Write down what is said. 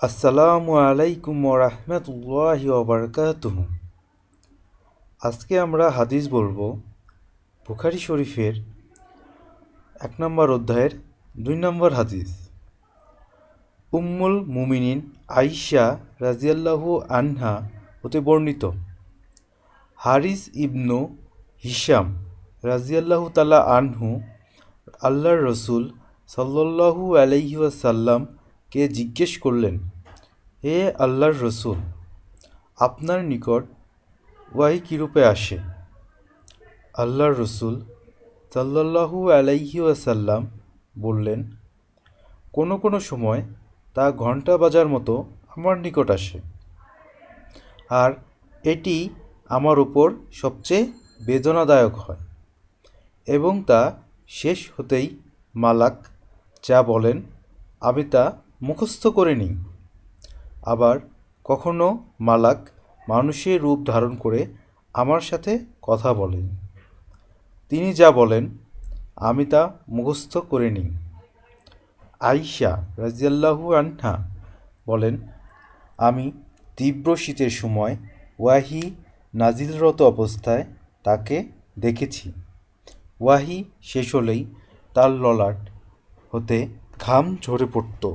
আসসালামু আলাইকুম রহমতুল্লাহি ওবরকাতুহ। আজকে আমরা হাদিস বলব বুখারি শরীফের এক নম্বর অধ্যায়ের দুই নম্বর হাদিস। উম্মুল মুমিনিন আইসা রাজিয়াল্লাহু আনহা হতে বর্ণিত। হারিস ইবনু হিসাম রাজিয়াল্লাহু তালা আনহু আল্লাহর রসুল সাল্লাল্লাহু আলাইহি ওয়াসাল্লামকে জিজ্ঞেস করলেন, হে আল্লাহর রসুল, আপনার নিকট ওয়াহি কীরূপে আসে? আল্লাহর রসুল সাল্লাল্লাহু আলাইহি ওয়াসাল্লাম বললেন, কোনো কোনো সময় তা ঘণ্টা বাজার মতো আমার নিকট আসে। আর এটি আমার উপর সবচেয়ে বেদনাদায়ক হয় এবং তা শেষ হতেই মালাক যা বলেন, আমি তা মুখস্থ করে নিই আবার কখনো মালাক মানুষের রূপ ধারণ করে আমার সাথে কথা বলেন। তিনি যা বলেন, আমি তা মুখস্থ করে নিই আইসা রাজিয়াল্লাহু আনহা বলেন, আমি তীব্র শীতের সময় ওয়াহি নাজিলরত অবস্থায় তাকে দেখেছি। ওয়াহি শেষ হলেই তার ললাট হতে ঘাম ঝরে পড়ত।